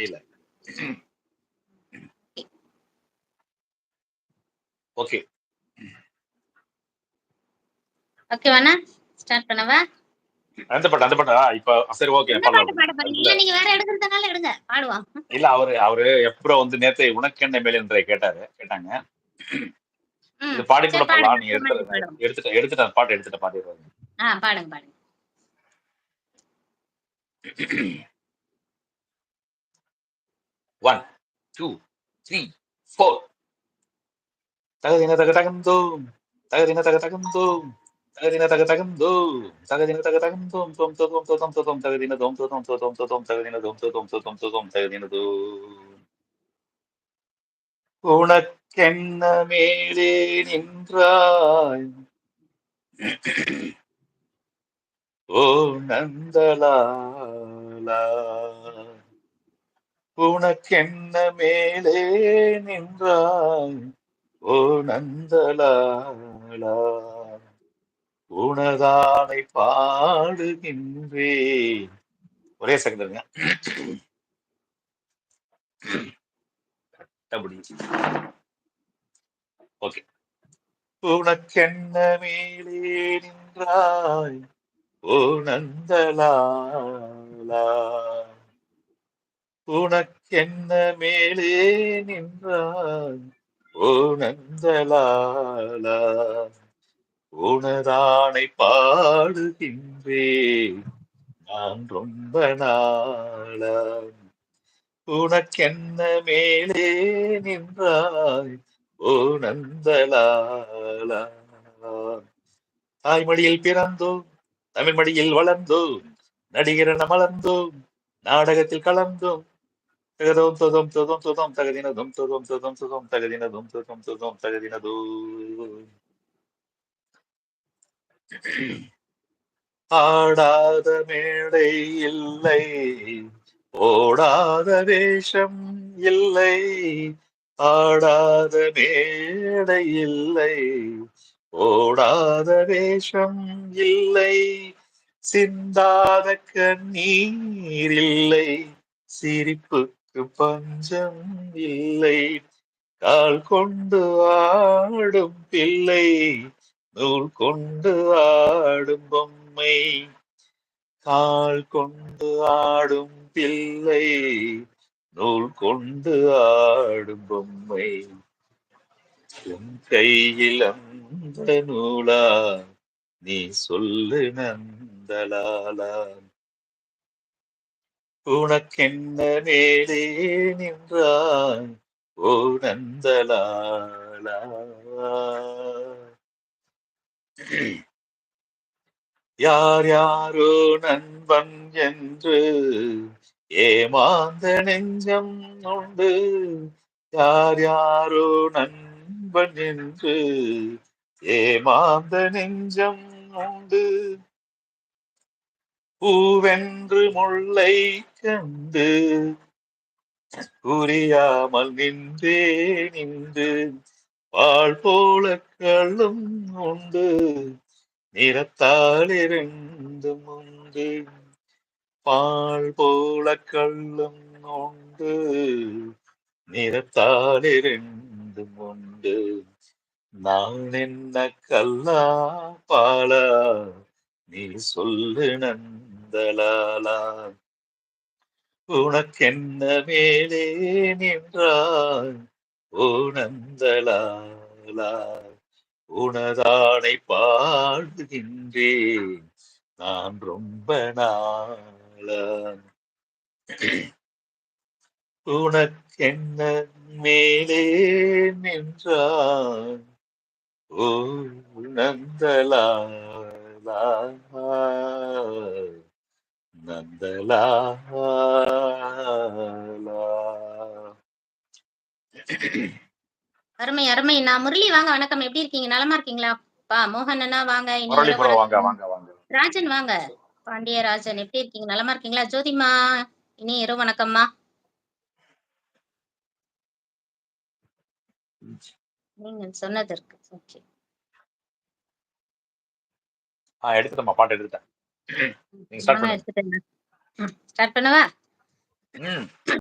முடியல okay ஓகேவாண்ணா start பண்ணவா? அந்த பாட்டு அந்த பாட்டா. இப்ப சரி ஓகே என்ன நீங்க வேற எடுக்கிறதுனால எடுங்க. பாடுவோம் இல்ல அவரு அவரு எப்பறம் வந்து நேத்து உனக்கென்ன மேல் என்ற கேட்டாரு கேட்டாங்க. இது பாடி கூட போடலாம். நீங்க எடுத்துட்டு. எடுத்துட்டு எடுத்துட்டு பாட்டு எடுத்துட்டு பாடிடுவாங்க. ஆ பாடுங்க பாடுங்க. ஒன் டூ த்ரீ ஃபோர் தகதின தக தகந்தோம் தகதின தக தகந்தோம் தகதின தக தகந்தோம் தகதின தக தகந்தோம் தோம் தோம் தோம் தோம் தோம் தகதின தோம் தோம் தோம் தோம் தோம் தகதின தோம் தோம் தோம் தோம் தகதின தோம் உனக்கென்ன மேலே நின்றாய் ஓ நந்தலாலா உனக்கென்ன மேலே நின்றாய்? ஓ நந்தலாளா உனதானை பாடுகின்றே ஒரே செகண்ட் ஓகே உனக்கென்ன மேலே நின்றாய்? ஓ நந்தலாளா உனக்கென்ன மேலே நின்றான் ஓ நந்தலாலா பாடுகின்றேன். நான் ரொம்ப நாளா? உனக்கென்ன மேலே நின்றாய்? ஓ நந்தலாலா தாய்மடியில் பிறந்தோம் தமிழ் மடியில் வளர்ந்தோம் நடிகரென மலர்ந்தோம் நாடகத்தில் கலந்தோம் தகதோம் தொதோம் தொதோம் தொதோம் தகதினதும் தொதோம் தொதோம் தொதோம் தகதினதும் தொதோம் தொதோம் தகதினதும் ஆடாத மேடை இல்லை ஓடாத வேஷம் இல்லை ஆடாத மேடை இல்லை ஓடாத வேஷம் இல்லை. சிந்தாத கண்ணீர் இல்லை எனக்கு பஞ்சம் இல்லை. கால் கொண்டு ஆடும் பிள்ளை நூல் கொண்டு ஆடும் பொம்மை கால் கொண்டு ஆடும் பிள்ளை நூல் கொண்டு ஆடும் பொம்மை. உன் கையில் அந்த நூலா நீ சொல்லு நந்தலாலா. உனக்கென்ன மேலே நின்றாய்? ஓ நந்தலாலா. யார் யாரோ நண்பன் என்று ஏமாந்த நெஞ்சம் உண்டு. யார் யாரோ நண்பன் என்று ஏமாந்த நெஞ்சம் உண்டு. பூவென்று முல்லை கண்டு புரியாமல் நின்றே நின்று வாழ் போல கள்ளும் உண்டு. நிறத்தால் இருந்தும் உண்டு. பால் போல கள்ளும் உண்டு. நிறத்தால் இருந்தும் உண்டு. நான் என்ன கல்லா பாலா நீ சொல்லு நந்தலாலா உனக்கென்ன மேலே நின்றாய்? ஓ உனதானை பாடுகின்றேன். நான் ரொம்ப நாளா உனக்கென்ன மேலே நின்றாய்? ஓ நந்தலாலா அருமை அருமை. நான் முரளி வாங்க வணக்கம். எப்படி இருக்கீங்க? நலமா இருக்கீங்களா? பா மோகன் அண்ணா வாங்க ப்ரோ வாங்க வாங்க ராஜன் வாங்க. பாண்டியராஜன் எப்படி இருக்கீங்க? நலமா இருக்கீங்களா? ஜோதிமா இனி இரவு வணக்கம்மா. நீங்க சொன்னதற்கு ஓகே. ஆ எடுத்துட்டேம்மா பாட்டு எடுத்துட்டேன். ஸ்டார்ட் பண்ணவா?